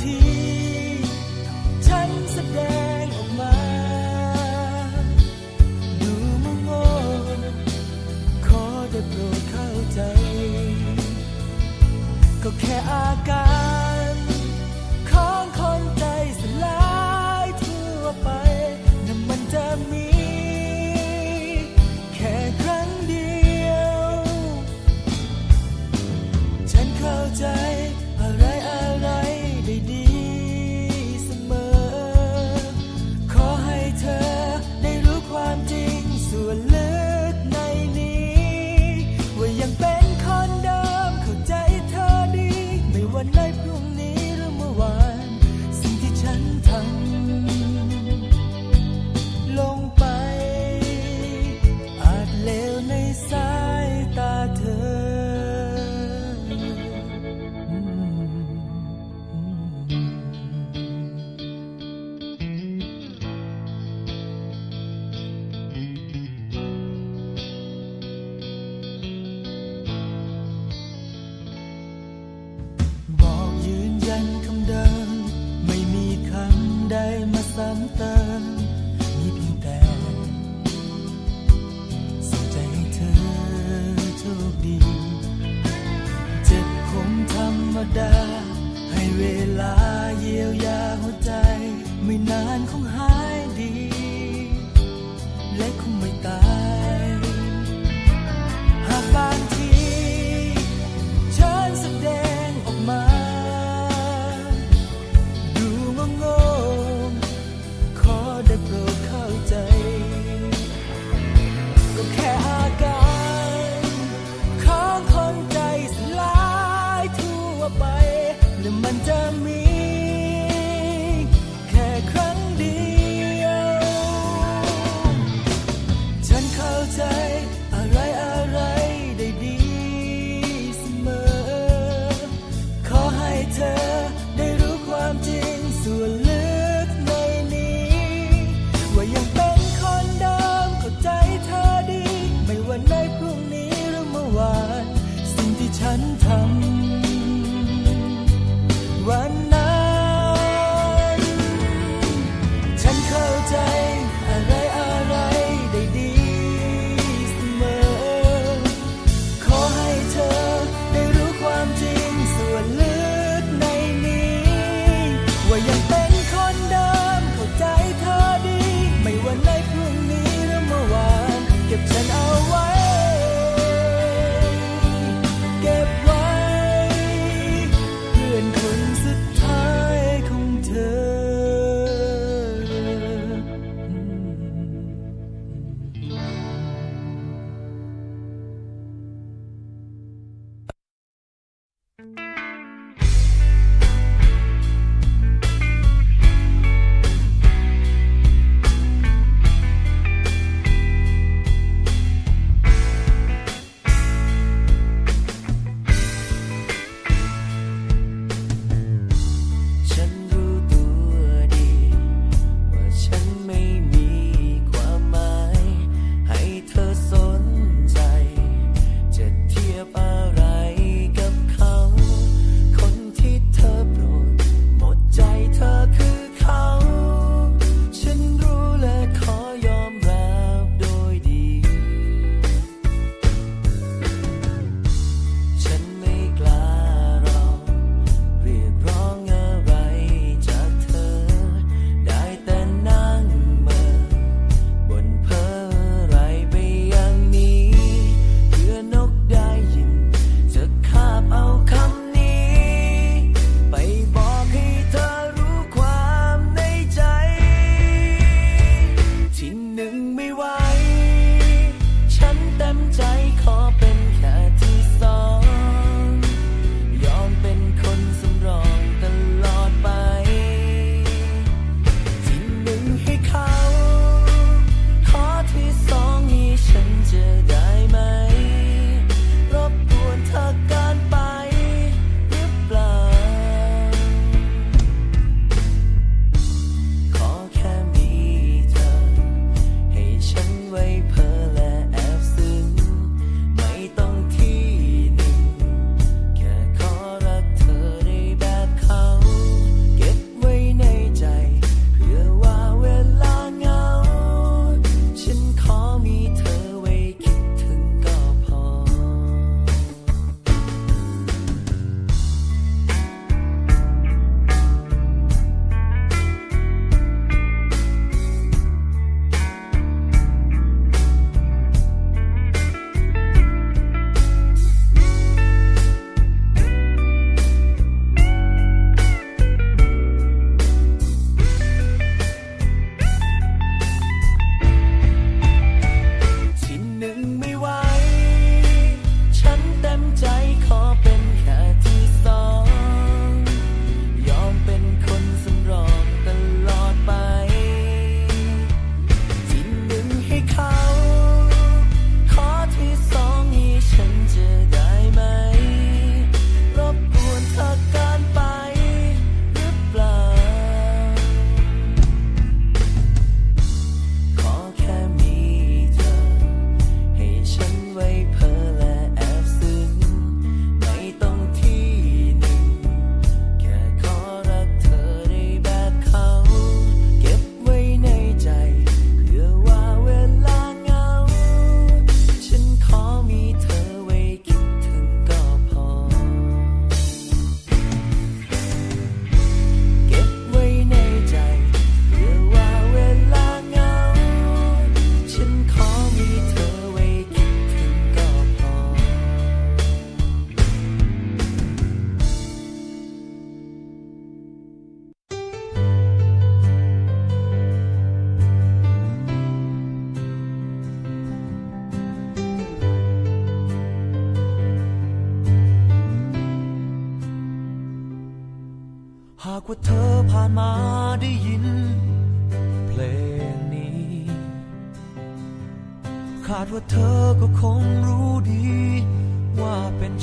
ที่ ฉันแสดงออกมา ดูมังงขอได้โปรดเข้าใจ ก็แค่อาการ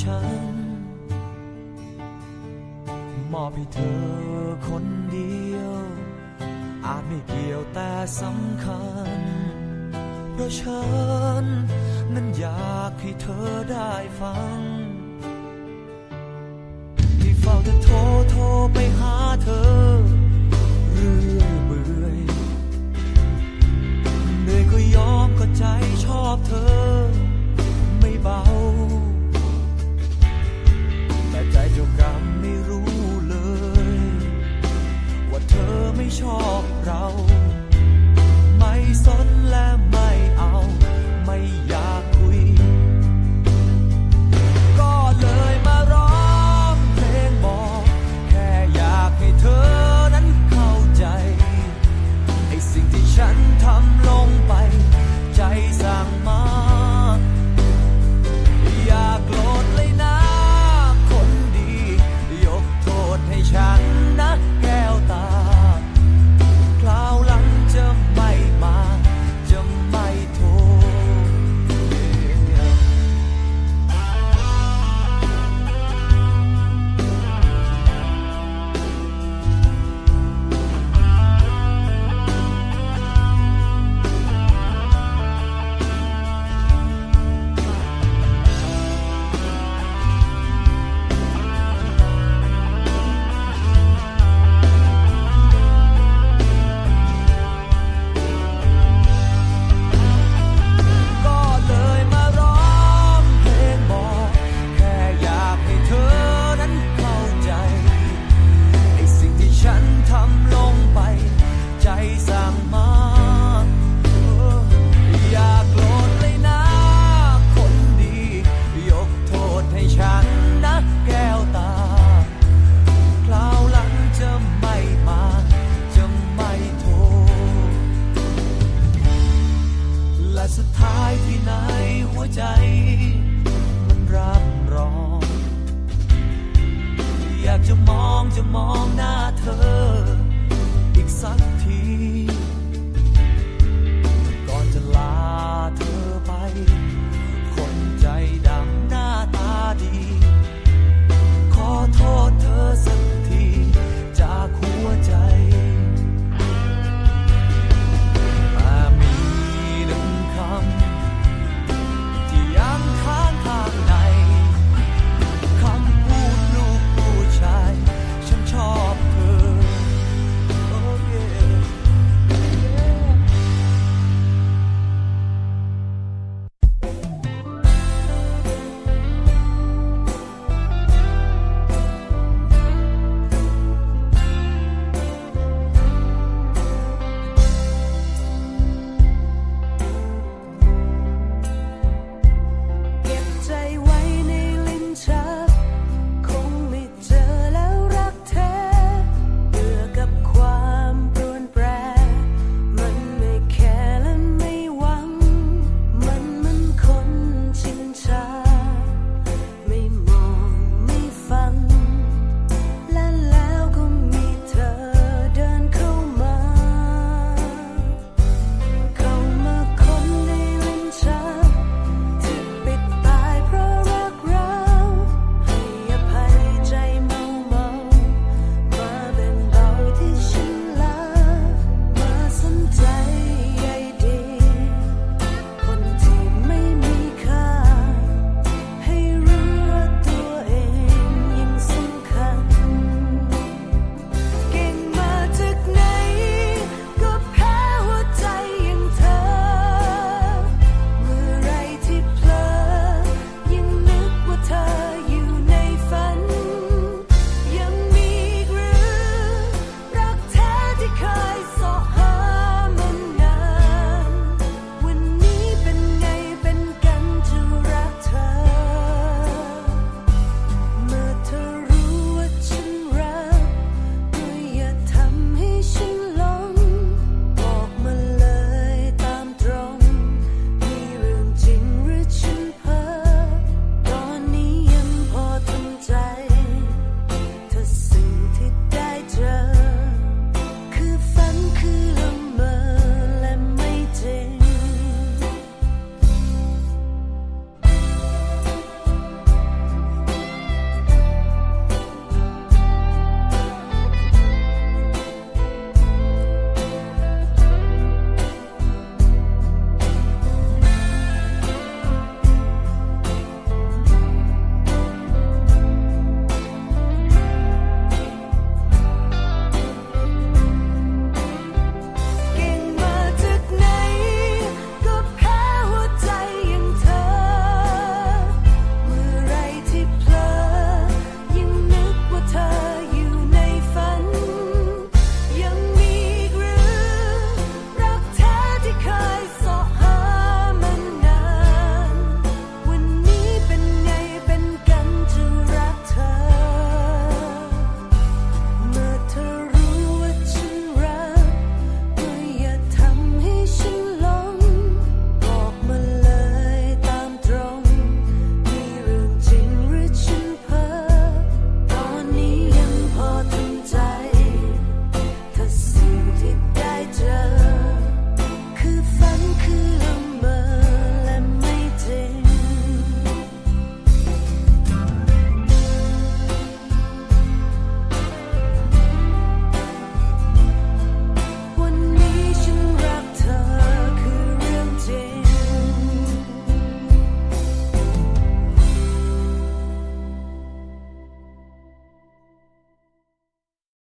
ฉัน มอบให้เธอคนเดียว อาจไม่เกี่ยวแต่สำคัญ เพราะฉัน นั้นอยากให้เธอได้ฟัง ที่เฝ้าจะโทรโทรไปหาเธอ เรื่อยเบื่อเหนื่อยก็ยอมก็ใจชอบเธอ ไม่เบา ธอไม่ชอบเรา ไม่สนและ